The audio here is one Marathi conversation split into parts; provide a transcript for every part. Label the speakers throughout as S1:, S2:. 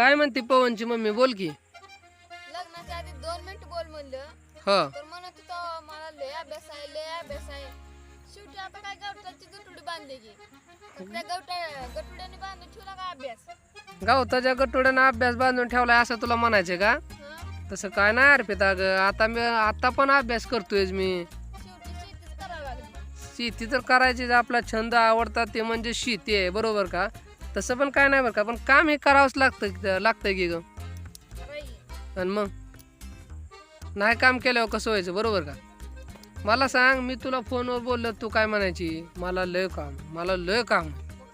S1: काय म्हणते पवनची मम्मी? बोल की.
S2: लग्नाच्या आधी दोन मिनिट बोल म्हणलं.
S1: ह.
S2: तर म्हणत होतं मला लय अभ्यास आहे लय अभ्यास आहे. शेवटी आता काय गवटाची गटुडी बांधली की. तर त्या गवटा गटुड्याने बांधून ठेवला का अभ्यास?
S1: गावताच्या गटोड्यानं अभ्यास बांधून ठेवलाय असं तुला म्हणायचं का?
S2: हं?
S1: तसं काय नाही अर्पिता ग आता मी आता पण अभ्यास करतोय मी.
S2: शेवटी शेतीच करावं लागली.
S1: शेती तर करायची आपला छंद आवडतात ते म्हणजे शेती आहे. बरोबर का? तसं पण काय नाही बरं का पण काम हे करावंच लागतं लागतंय की ग. आणि मग? नाही काम केल्यावर कसं व्हायचं बरोबर का? मला सांग मी तुला फोनवर बोललो तू काय म्हणायची? मला लय काम मला लय काम.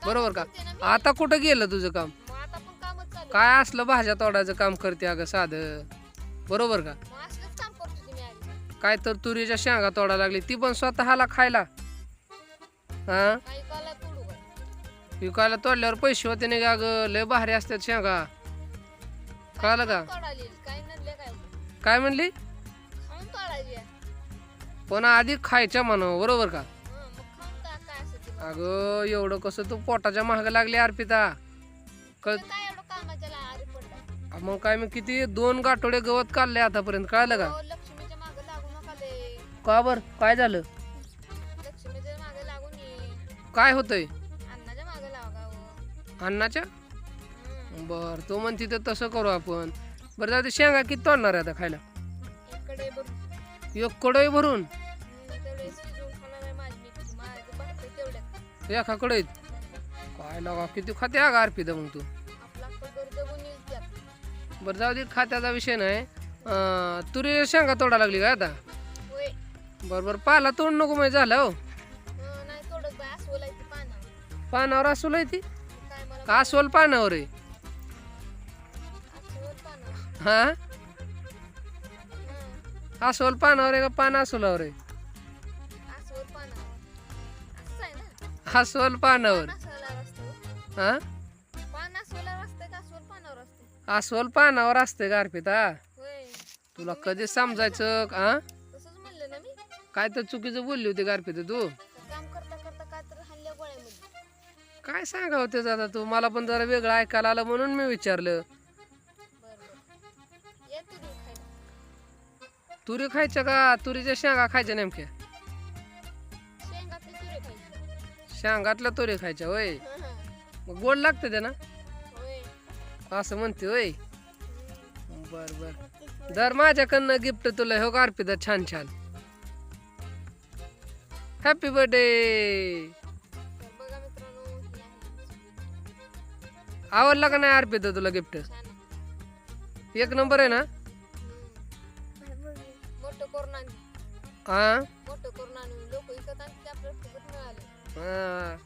S1: बरोबर का. आता कुठं गेलं तुझं काम. काय असलं भाज्या तोडायचं काम करते अगं साधं. बरोबर का? काय तर तुरीच्या शेंगा तोडायला लागली ती पण स्वतःला खायला. हा?
S2: तोडू
S1: विकायला तोडल्यावर पैसे होते नाही का ग लय भारी असतात शेंगा. कळालं का?
S2: तोडाली काय
S1: काय? म्हणली?
S2: खाऊन.
S1: पण आधी खायच्या म्हणा बरोबर का?
S2: मग खाऊन टा- काय असं ते.
S1: अगं एवढं कसं तू पोटाच्या महाग लागली अर्पिता. कळ
S2: ते काय एवढं कामाच्या ला- आरी पडला?
S1: मग काय मी किती दोन गाठोडे गवत काढले आतापर्यंत कळलं का?
S2: अहो, लक्ष्मीच्या मागे लागू नका लय.
S1: का बर? काय झालं?
S2: लक्ष्मीच्या मागे लागून ये
S1: काय होतंय?
S2: अन्नाच्या? हं.
S1: बर तू म्हणती तर तसं करू आपण. बरं जाऊ दे शेंगा किती तोडणार आहे आता खायला? एक कडई भरून?
S2: हं,
S1: एका कडईत काय लागा किती खाते अगं अर्पिता मग तू? बरं जाऊ दे खात्याचा विषय नाही. तुरी शेंगा तोडा लागली का आता? बरं बरं पाला तोड नको माहिती झालं हो.
S2: हं, असं
S1: पानावर. आहे ती? का अस्वल पानावर आहे?
S2: पानं
S1: हा?
S2: हं,
S1: अस्वल पानावर आहे का पान अस्वलावर आहे?
S2: अस्वल
S1: पानावर. हा?
S2: अस्वल पानावर असते
S1: का अर्पिता? तुला कधी समजायचं हा काय तर चुकीचं बोलली होती का अर्पिता तू?
S2: काय
S1: सांगावं ते आता तू? मला पण जरा वेगळं ऐकायला आलं म्हणून मी विचारलं. तुरी खायच्या का? तुरीच्या शेंगा खायच्या नेमक्या? शेंगातल्या तुरी खायच्या होय? मग गोड लागतं ते ना? असं म्हणते होय? बर बर. दर माझ्याकडनं गिफ्ट तुला हो का अर्पिता? छान छान. हॅपी बर्थडे आवडला का नाही अर्पिता तुला गिफ्ट. एक नंबर आहे ना
S2: हम्म. मोठं करून आणली
S1: हा
S2: मोठं करून आणून लोक विकत आणते आपल्याला फुकट मिळाले
S1: हा.